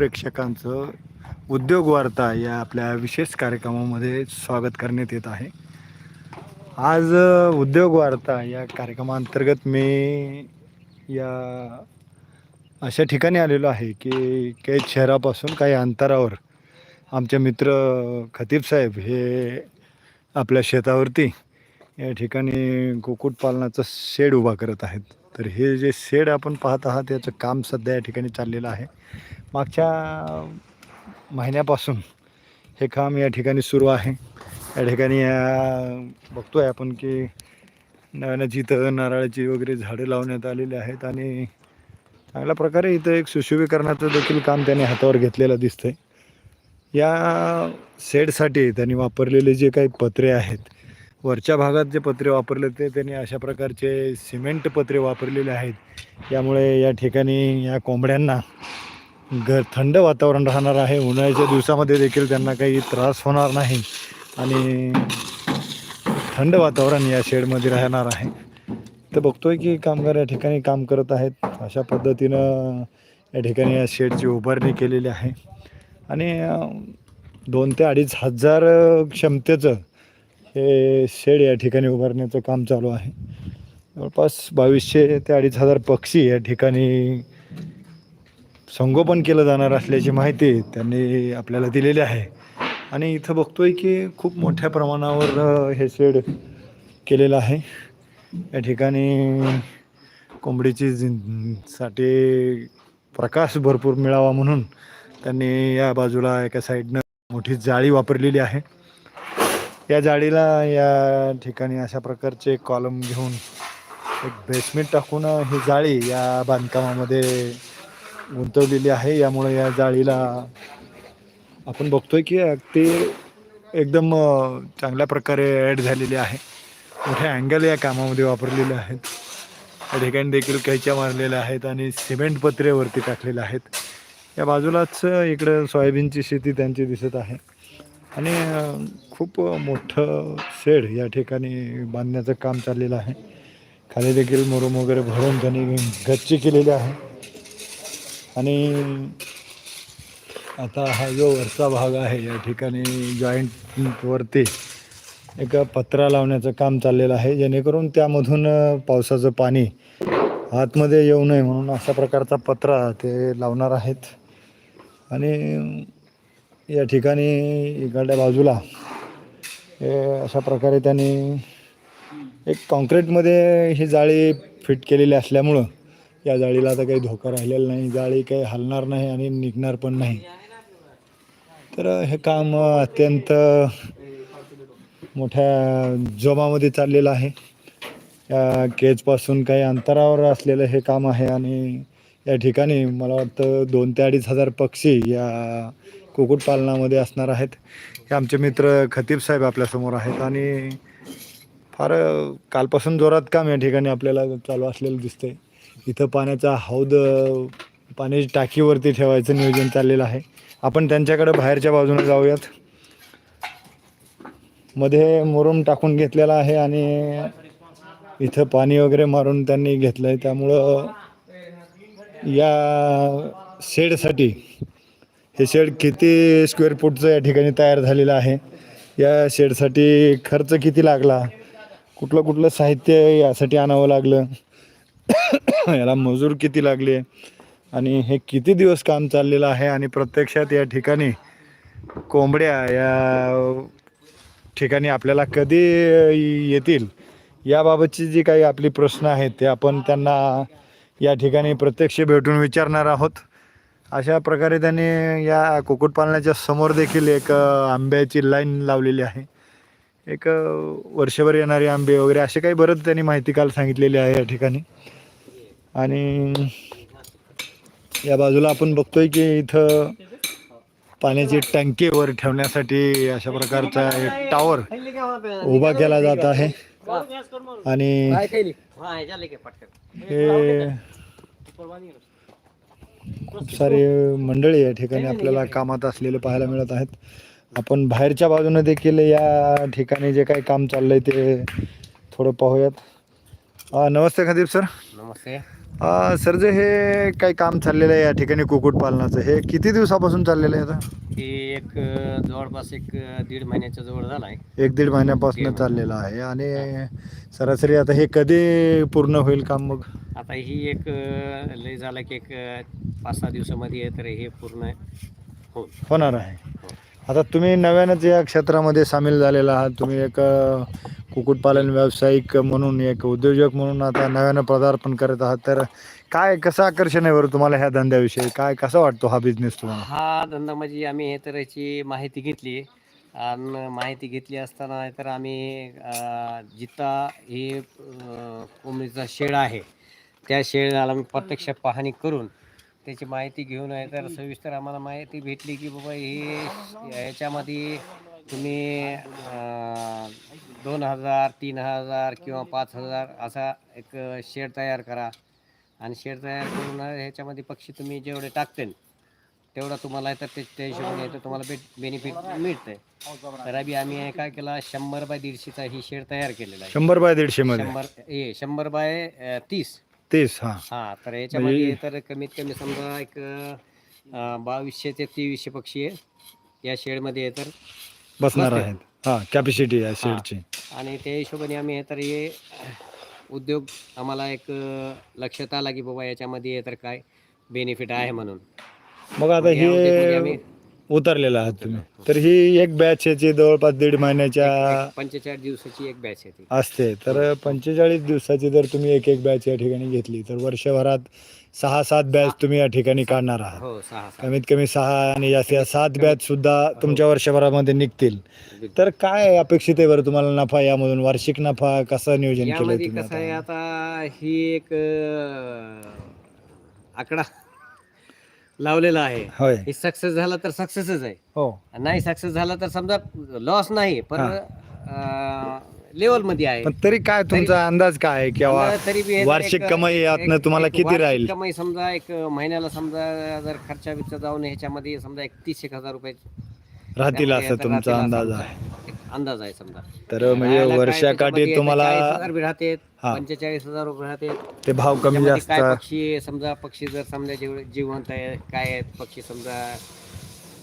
प्रेक्षकांचं उद्योग वार्ता या आपल्या विशेष कार्यक्रमामध्ये स्वागत करण्यात येत आहे. आज उद्योग वार्ता या कार्यक्रमाअंतर्गत मी या अशा ठिकाणी आलेलो आहे की कैद शहरापासून काही अंतरावर आमचे मित्र खतीब साहेब हे आपल्या शेतावरती या ठिकाणी कुक्कुटपालनाचा शेड उभा करत आहेत. तर हे जे शेड आपण पाहत आहात याचं काम सध्या या ठिकाणी चाललेलं आहे. मागच्या महिन्यापासून हे काम या ठिकाणी सुरू आहे. या ठिकाणी बघतो आहे आपण की नव्यानं इथं नारळाची वगैरे झाडं लावण्यात आलेली आहेत आणि चांगल्या प्रकारे इथं एक सुशोभीकरणाचं देखील काम त्याने हातावर घेतलेलं दिसतंय. या शेडसाठी त्यांनी वापरलेले जे काही पत्रे आहेत वरच्या भागात जे पत्रे वापरले ते त्यांनी अशा प्रकारचे सिमेंट पत्रे वापरलेले आहेत. यामुळे या ठिकाणी या कोंबड्यांना घर थंड वातावरण राहणार आहे. उन्हाळ्याच्या दिवसामध्ये देखील त्यांना काही त्रास होणार नाही आणि थंड वातावरण या शेडमध्ये राहणार आहे. तर बघतोय की कामगार या ठिकाणी काम करत आहेत. अशा पद्धतीनं या ठिकाणी या शेडची उभारणी केलेली आहे. आणि दोन ते अडीच हजार क्षमतेचं हे शेड या ठिकाणी उभारण्याचं काम चालू आहे. जवळपास बावीसशे ते अडीच हजार पक्षी या ठिकाणी संगोपन केलं जाणार असल्याची माहिती त्यांनी आपल्याला दिलेली आहे. आणि इथं बघतोय की खूप मोठ्या प्रमाणावर हे शेड केलेलं आहे. या ठिकाणी कोंबडीची जिन- साठी प्रकाश भरपूर मिळावा म्हणून त्यांनी या बाजूला एका साईडनं मोठी जाळी वापरलेली आहे. या जाळीला या ठिकाणी अशा प्रकारचे कॉलम घेऊन एक बेसमेंट टाकून ही जाळी या बांधकामामध्ये गुंतवलेली आहे. यामुळे या जाळीला आपण बघतोय की अगदी एकदम चांगल्या प्रकारे ॲड झालेली आहे. मोठे अँगल या कामामध्ये वापरलेले आहेत. या ठिकाणी देखील कैच्या मारलेल्या आहेत आणि सिमेंट पत्रेवरती टाकलेल्या टाकलेले आहेत. या बाजूलाच इकडं सोयाबीनची शेती त्यांची दिसत आहे. आणि खूप मोठं शेड या ठिकाणी बांधण्याचं काम चाललेलं आहे. खाली देखील मुरुम वगैरे भरून त्यांनी गच्ची केलेली आहे. आणि आता हा जो वरचा भाग आहे या ठिकाणी जॉईंटवरती एक पत्रा लावण्याचं काम चाललेलं आहे. जेणेकरून त्यामधून पावसाचं पाणी आतमध्ये येऊ नये म्हणून अशा प्रकारचा पत्रा ते लावणार आहेत. आणि या ठिकाणी इकडल्या बाजूला हे अशा प्रकारे त्यांनी एक कॉन्क्रीटमध्ये ही जाळी फिट केलेली असल्यामुळं या जाळीला आता काही धोका राहिलेला नाही. जाळी काही हलणार नाही आणि निघणार पण नाही. तर हे काम अत्यंत मोठ्या जोमामध्ये चाललेलं आहे. या केजपासून काही अंतरावर असलेलं हे काम आहे आणि या ठिकाणी मला वाटतं दोन ते अडीच हजार पक्षी या कुक्कुटपालनामध्ये असणार आहेत. हे आमचे मित्र खतीब साहेब आपल्यासमोर आहेत आणि फार कालपासून जोरात काम या ठिकाणी आपल्याला चालू असलेलं दिसतंय. इथं पाण्याचा हौद अ, पाण्याची टाकीवरती ठेवायचं नियोजन चाललेलं आहे. आपण त्यांच्याकडे बाहेरच्या बाजूने जाऊयात. मध्ये मुरुम टाकून घेतलेला आहे आणि इथं पाणी वगैरे मारून त्यांनी घेतलं आहे त्यामुळं या शेडसाठी हे शेड किती स्क्वेअर फूटचं या ठिकाणी तयार झालेलं आहे? या शेडसाठी खर्च किती लागला? कुठलं कुठलं साहित्य यासाठी आणावं लागलं? याला मजूर किती लागले? आणि हे किती दिवस काम चाललेलं आहे? आणि प्रत्यक्षात या ठिकाणी कोंबड्या या ठिकाणी आपल्याला कधी येतील? याबाबतची जी काही आपली प्रश्न आहेत ते आपण त्यांना या ठिकाणी प्रत्यक्ष भेटून विचारणार आहोत. अशा प्रकारे त्यांनी या कुक्कुटपालनाच्या समोर देखील एक आंब्याची लाईन लावलेली आहे. एक वर्षभर येणारे आंबे वगैरे असे काही बरंच त्यांनी माहिती काल सांगितलेली आहे या ठिकाणी. आणि या बाजूला आपण बघतोय की इथं पाण्याची टंकी वर ठेवण्यासाठी अशा प्रकारचा एक टावर उभा केला जात आहे. आणि हे खूप सारे मंडळी या ठिकाणी आपल्याला कामात असलेले पाहायला मिळत आहेत. आपण बाहेरच्या बाजूने देखील या ठिकाणी जे काही काम चाललंय ते थोडं पाहूयात. अ, नमस्ते खदीप सर. नमस्ते. सर जे हे काही काम चाललेलं आहे या ठिकाणी कुक्कुटपालनाचं हे किती दिवसापासून चाललेलं आहे आता? हे एक अ, जवळपास एक अ, दीड महिन्याच्या जवळ झाला आहे. एक दीड महिन्यापासून चाललेलं आहे आणि सरासरी आता हे कधी पूर्ण होईल काम मग? आता ही एक अ, लय झाला की एक पाच सहा दिवसामध्ये तर हे पूर्ण हो होणार आहे. आता तुम्ही नव्यानंच या क्षेत्रामध्ये सामील झालेला आहात. तुम्ही एक कुक्कुटपालन व्यावसायिक म्हणून एक उद्योजक म्हणून आता नव्यानं पदार्पण करत आहात. तर काय कसं आकर्षण आहे बरं तुम्हाला ह्या धंद्याविषयी? काय कसा वाटतो हा बिझनेस तुम्हाला? हा धंदा म्हणजे आम्ही हे तर याची माहिती घेतली. आणि माहिती घेतली असताना तर आम्ही अ, हे अ, कोंबडीचा शेड आहे त्या शेळाला आम्ही प्रत्यक्ष पाहणी करून त्याची माहिती घेऊन आहे तर सविस्तर आम्हाला माहिती भेटली की बाबा हे याच्यामध्ये तुम्ही दोन हजार तीन हजार किंवा पाच हजार असा एक शेड तयार करा. आणि शेड तयार करून ह्याच्यामध्ये पक्षी तुम्ही जेवढे टाकतील तेवढा तुम्हाला तर ते त्या हिशोबाने तर तुम्हाला बेट बेनिफिट मिळतंय. तर अभि आम्ही काय केला शंभर बाय दीडशेचा ही शेड तयार केलेला आहे. शंभर बाय दीडशे शंभर हे शंभर बाय तीस. तीस हा. हा तर याच्यामध्ये तर कमीत कमी समजा एक अ, बावीसशे ते तेवीसशे पक्षी आहे. या शेडमध्ये तर. बसणार बसते. आहेत. हा कॅपॅसिटी आहे शेडची. आणि त्या हिशोबाने आम्ही हे तर हे उद्योग आम्हाला एक अ, लक्षात आला की बाबा याच्यामध्ये हे तर काय बेनिफिट आहे म्हणून. मग आता या उद्योगमध्ये हे आम्ही उतरलेलं आहात तुम्ही. तर ही एक बॅच याची जवळपास दीड महिन्याच्या पंचेचाळीस दिवसाची एक बॅच आहे ती. असते. तर पंचेचाळीस दिवसाची जर तुम्ही एक एक बॅच या ठिकाणी घेतली तर वर्षभरात सहा सात बॅच तुम्ही या ठिकाणी काढणार आहात. हो सहा सहा कमीत कमी सहा आणि जास्तीत जास्त सात बॅच सुद्धा तुमच्या वर्षभरामध्ये निघतील. तर काय अपेक्षित आहे बरं तुम्हाला नफा यामधून? वार्षिक नफा कसं नियोजन यामध्ये तुम्ही कसं आहे आता? आता ही एक अं, आकडा. लावलेला आहे. होय. हे सक्सेस झाला तर सक्सेसच आहे. हो. नाही सक्सेस झाला तर समजा लॉस नाही पण लेवलमध्ये आहे. पण तरी काय तुमचा अंदाज काय आहे किंवा समजा तरी बी हे जर वार्षिक एक- कमाई यातनं एक- तुम्हाला एक किती वार्षिक राहील? कमाई समजा एक महिन्याला समजा जर खर्चा बिर्चा जाऊन ह्याच्यामध्ये समजा एक तीस एक हजार रुपये राहतील असं तुमचा अंदाज आहे. अंदाज आहे समजा. तर म्हणजे राहायला काय वर्षाकाठी त्याच्यामध्ये तुम्हाला 40,000 बी राहते हा. पंचेचाळीस हजार रुपये राहते ते भाव कमी त्याच्यामध्ये जास्त. काय पक्षी आहे, समजा पक्षी जर समजा जेवढे जिवंत आहे काय आहेत पक्षी समजा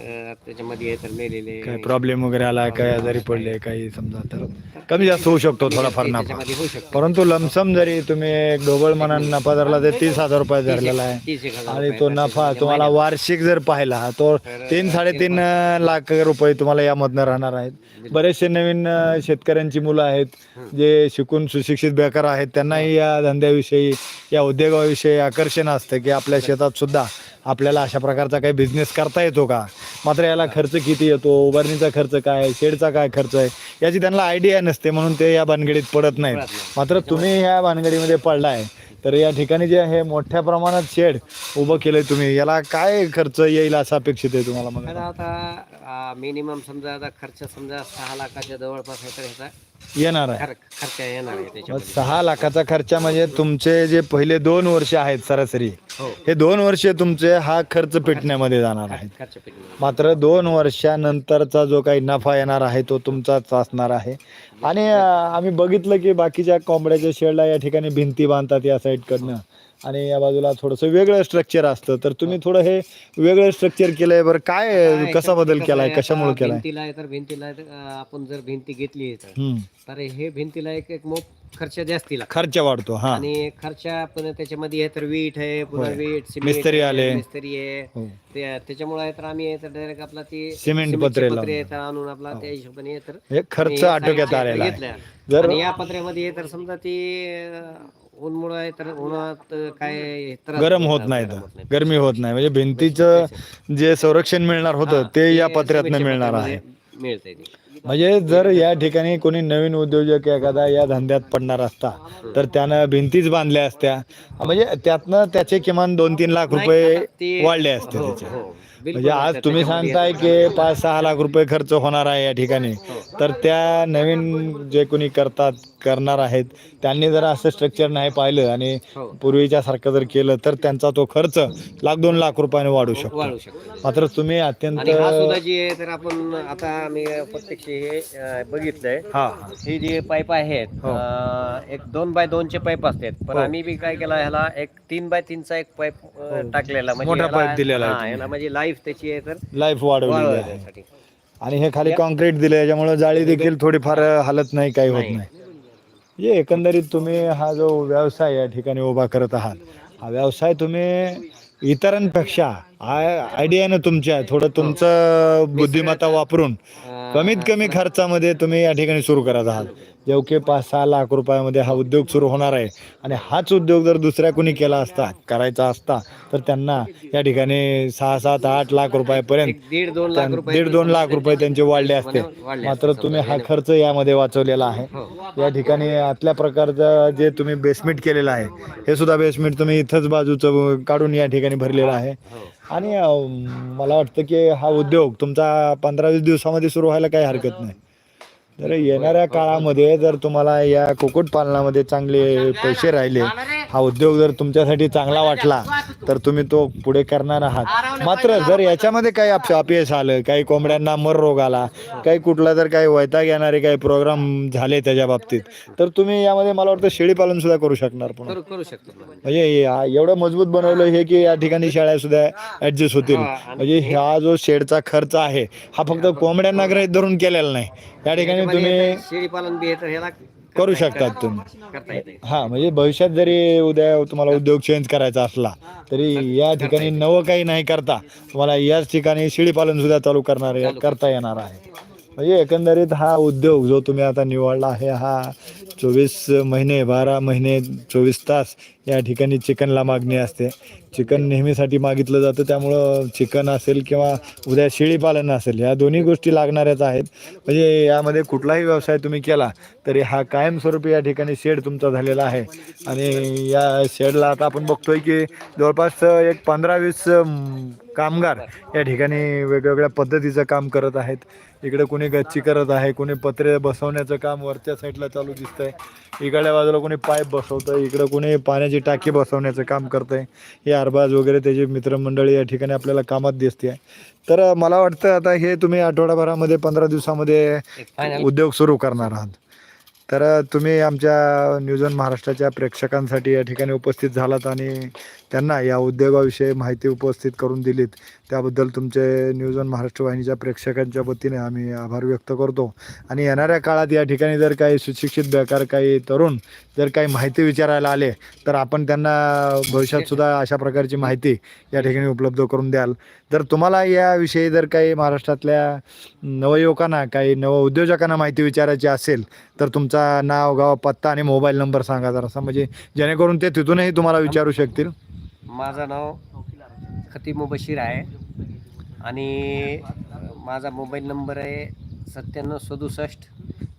त्याच्यामध्ये आहे तर मेलेले काय प्रॉब्लेम वगैरे आला काय आजारी पडले काही समजा तर कमी जास्त होऊ शकतो थोडाफार नफा. त्याच्यामध्ये होऊ शकतो. परंतु लमसम जरी तुम्ही ढोबळ मनान नफा धरला तर तीस हजार रुपये धरलेला आहे. तीस एक हजार आणि तो नफा तुम्हाला वार्षिक जर पाहिला तो तीन साडेतीन लाख. रुपये तुम्हाला यामधनं राहणार आहेत. बरेचसे नवीन अं, शेतकऱ्यांची मुलं आहेत जे शिकून सुशिक्षित बेकार आहेत. त्यांनाही या धंद्याविषयी या उद्योगाविषयी आकर्षण असतं की आपल्या शेतात सुद्धा आपल्याला अशा प्रकारचा काही बिझनेस करता येतो का? मात्र याला खर्च किती येतो? उभारणीचा खर्च काय? आहे, शेडचा काय खर्च आहे? याची त्यांना आयडिया नसते म्हणून ते या भानगडीत पडत नाहीत. मात्र तुम्ही ह्या भानगडीमध्ये पडलाय. तर या ठिकाणी जे आहे मोठ्या प्रमाणात शेड उभं केलंय तुम्ही. याला काय खर्च येईल असं अपेक्षित आहे तुम्हाला मग? आता मिनिमम समजा आता खर्च समजा सहा लाखाच्या जवळपास आहे तर ह्याचा येणार आहे. खर- खर्च येणार आहे मग त्याच्यामध्ये सहा लाखाचा खर्च म्हणजे तुमचे जे पहिले दोन वर्ष आहेत सरासरी हो. हे दोन वर्ष तुमचे हा खर्च पेटण्यामध्ये जाणार आहेत खर्च पेटणार. मात्र दोन वर्षानंतरचा जो काही नफा येणार आहे तो तुमचाच असणार आहे. आणि अं, आम्ही बघितलं की बाकीच्या कोंबड्याच्या शेडला या ठिकाणी भिंती बांधतात या साईडकडनं आणि या बाजूला थोडंसं वेगळं स्ट्रक्चर असतं. तर तुम्ही थोडं हे वेगळं स्ट्रक्चर केलंय बरं. काय कसा बदल केलाय? कशामुळे केलाय? भिंतीला आहे तर भिंतीला आहे तर, अं, आपण जर भिंती घेतली तर. हम्म. तर हे भिंतीला एक एक मोप खर्च जास्ती लागतो. खर्च वाढतो हा. आणि खर्च पण त्याच्यामध्ये आहे तर वीट आहे पुन्हा होय. वीट सिमेंट मिस्त्री आहे, आले. मिस्त्री आहे. हो. ते- त्याच्यामुळे आहे तर आम्ही आहे तर डायरेक्ट आपला ती सिमेंट सिमेंटची पत्रे पत्रे लावून. आहे तर आणून आपला त्या हिशोबाने आहे तर हे खर्च आटोक्यात आलेला आहे. घेतलं. जर आणि या पत्र्यामध्ये तर समजा ती उन्मुळ आहे तर उन्हात काय त्रास गरम होत नाही गरम होत नाही. गरमी होत नाही म्हणजे भिंतीचं जे संरक्षण मिळणार होतं हा, ते या ते पत्र्यातनं सिमेंटच्या मिळणार आहे मिळतंय ते. म्हणजे जर या ठिकाणी कोणी नवीन उद्योजक एखादा या धंद्यात पडणार असता तर त्यानं भिंतीच बांधल्या असत्या म्हणजे त्यातनं त्याचे किमान दोन तीन लाख रुपये वाढले असते हो, त्याचे हो. म्हणजे आज. तुम्ही सांगताय की पाच सहा लाख रुपये खर्च होणार आहे या ठिकाणी तर त्या नवीन जे कोणी करतात करणार आहेत त्यांनी जर असं स्ट्रक्चर नाही पाहिलं आणि हो. पूर्वीच्या सारखं जर केलं तर त्यांचा तो खर्च लाख दोन लाख रुपयाने वाढू शकतो वाढू शकतो मात्र तुम्ही अत्यंत आणि हा सुद्धा जी आहे तर आपण आता मी प्रत्यक्ष हे अं, बघितलंय हा हा हे जे पाईप आहेत हो. अं, एक दोन बाय दोनचे पाईप असतात पण हो. आम्ही बी काय केला ह्याला एक तीन बाय तीनचा एक पाईप. टाकलेला मोठा ह्याला- pipe दिलेला आहे हा, तुम्ही. ह्याला म्हणजे लाईफ त्याची आहे तर लाईफ वाढवलेली आहे वाढवण्यासाठी. आणि हे खाली कॉन्क्रीट दिले याच्यामुळे जाळी देखील थोडीफार हलत नाही काही होत नाही. नाही म्हणजे एकंदरीत तुम्ही हा जो व्यवसाय या ठिकाणी उभा करत आहात हा व्यवसाय तुम्ही इतरांपेक्षा आयडियानं तुमच्या थोडं तुमचं बुद्धिमत्ता वापरून कमीत कमी खर्चामध्ये तुम्ही या ठिकाणी सुरू करत आहात. जेवढे पाच सहा लाख रुपयामध्ये हा उद्योग सुरू होणार आहे आणि हाच उद्योग जर दुसऱ्या कोणी केला असता करायचा असता तर त्यांना या ठिकाणी सहा सात आठ लाख रुपयापर्यंत दीड दोन लाख रुपये त्यांचे वाढले असते मात्र तुम्ही हा. खर्च यामध्ये वाचवलेला आहे हो. या ठिकाणी आतल्या प्रकारचं जे तुम्ही बेसमेंट केलेलं आहे हे सुद्धा बेसमेंट तुम्ही इथंच बाजूचं काढून या ठिकाणी भरलेलं आहे हो. आणि मला वाटतं की हा उद्योग तुमचा पंधरा वीस दिवसामध्ये सुरू व्हायला काही हरकत नाही तर येणाऱ्या काळामध्ये जर तुम्हाला या कुक्कुटपालनामध्ये चांगले पैसे राहिले हा उद्योग जर तुमच्यासाठी चांगला वाटला तर तुम्ही तो पुढे करणार आहात. मात्र जर याच्यामध्ये काही अप- अपयश आलं काही कोंबड्यांना मर रोग आला काही कुठला जर काही वैताग येणारे काही प्रोग्राम झाले त्याच्या बाबतीत तर तुम्ही यामध्ये मला वाटतं शेळीपालन सुद्धा करू शकणार ना. म्हणजे या- एवढं मजबूत बनवलं हे की या ठिकाणी शेळ्या सुद्धा ऍडजस्ट होतील. म्हणजे हा जो शेडचा खर्च आहे हा फक्त कोंबड्यांना ग्रहित धरून केलेला नाही. या ठिकाणी तुम्ही तर ह्याला करू शकतात तुम्ही. येते हा म्हणजे भविष्यात जरी उद्या तुम्हाला उद्योग चेंज करायचा असला तरी या ठिकाणी नवं काही नाही करता. तुम्हाला याच ठिकाणी शेळीपालन सुद्धा चालू करणार करता. येणार आहे. म्हणजे एकंदरीत हा उद्योग जो तुम्ही आता निवडला आहे हा चोवीस महिने बारा महिने चोवीस तास या ठिकाणी चिकनला मागणी असते. चिकन नेहमीसाठी मागितलं जातं. त्यामुळं चिकन असेल किंवा उद्या शेळीपालन असेल या दोन्ही गोष्टी लागणाऱ्याच आहेत. म्हणजे यामध्ये कुठलाही व्यवसाय तुम्ही केला तरी हा कायमस्वरूपी या ठिकाणी शेड तुमचा झालेला आहे. आणि या शेडला आता आपण बघतोय की जवळपास एक पंधरा वीस कामगार या ठिकाणी वेगवेगळ्या पद्धतीचं काम करत आहेत. इकडे कोणी गच्ची करत आहे कोणी पत्रे बसवण्याचं काम वरच्या साईडला चालू दिसतंय. इकडल्या बाजूला कोणी पाईप बसवतंय इकडं कोणी पाण्याची टाकी बसवण्याचं काम करतंय. हे अरबाज वगैरे त्याची मित्रमंडळी या ठिकाणी आपल्याला कामात दिसते तर मला वाटतं आता हे तुम्ही आठवडाभरामध्ये पंधरा दिवसामध्ये उद्योग सुरू करणार आहात. तर तुम्ही आमच्या न्यूज वन महाराष्ट्राच्या प्रेक्षकांसाठी या ठिकाणी उपस्थित झालात आणि त्यांना या उद्योगाविषयी माहिती उपस्थित करून दिलीत. त्याबद्दल तुमचे न्यूज ऑन महाराष्ट्र वाहिनीच्या प्रेक्षकांच्या वतीने आम्ही आभार व्यक्त करतो. आणि येणाऱ्या काळात या ठिकाणी जर काही सुशिक्षित बेकार काही तरुण जर काही माहिती विचारायला आले तर आपण त्यांना भविष्यातसुद्धा अशा प्रकारची माहिती या ठिकाणी उपलब्ध करून द्याल. जर तुम्हाला याविषयी जर काही महाराष्ट्रातल्या नवयुवकांना काही नव उद्योजकांना माहिती विचारायची असेल तर तुमचा नाव गाव पत्ता आणि मोबाईल नंबर सांगा जरासा. म्हणजे जेणेकरून ते तिथूनही तुम्हाला विचारू शकतील. माझं नाव खतीब मुबशीर आहे आणि माझा मोबाईल नंबर आहे सत्त्याण्णव सदुसष्ट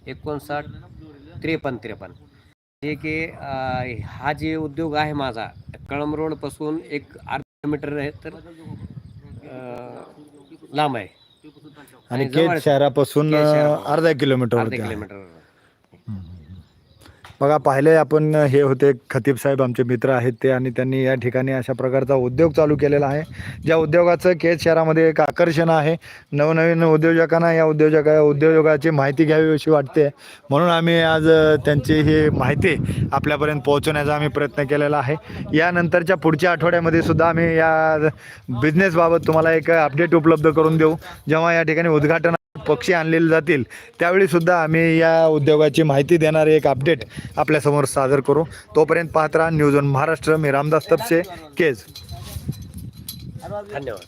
एकोणसाठ त्रेपन्न त्रेपन्न जे की हा जे उद्योग आहे माझा कळम रोडपासून एक अर्धा किलोमीटर आहे तर लांब आहे आणि जवळ- शहरापासून. अर्धा किलोमीटर अर्धा. किलोमीटर बघा पाहिले आपण हे होते खतीब साहेब आमचे मित्र आहेत ते आणि त्यांनी या ठिकाणी अशा प्रकारचा उद्योग चालू केलेला आहे. ज्या उद्योगाचं केज शहरामध्ये एक आकर्षण आहे. नवनवीन उद्योजकांना या उद्योजका उद्योजकाची माहिती घ्यावी अशी वाटते. म्हणून आम्ही आज त्यांची ही माहिती आपल्यापर्यंत पोहोचवण्याचा आम्ही प्रयत्न केलेला आहे. यानंतरच्या पुढच्या आठवड्यामध्ये सुद्धा आम्ही या बिझनेसबाबत तुम्हाला एक अपडेट उपलब्ध करून देऊ. जेव्हा या ठिकाणी उद्घाटन पक्षी आणलेले जातील त्यावेळी सुद्धा आम्ही या उद्योगाची माहिती देणारे एक अपडेट आपल्यासमोर सादर करू. तोपर्यंत पाहत राहा न्यूज ऑन महाराष्ट्र मी रामदास तपसे केज. धन्यवाद.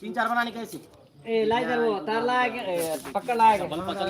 तीन चार बनाने कैसे के- એ લાઈ દરવો તાર લાગે પકડ લાગે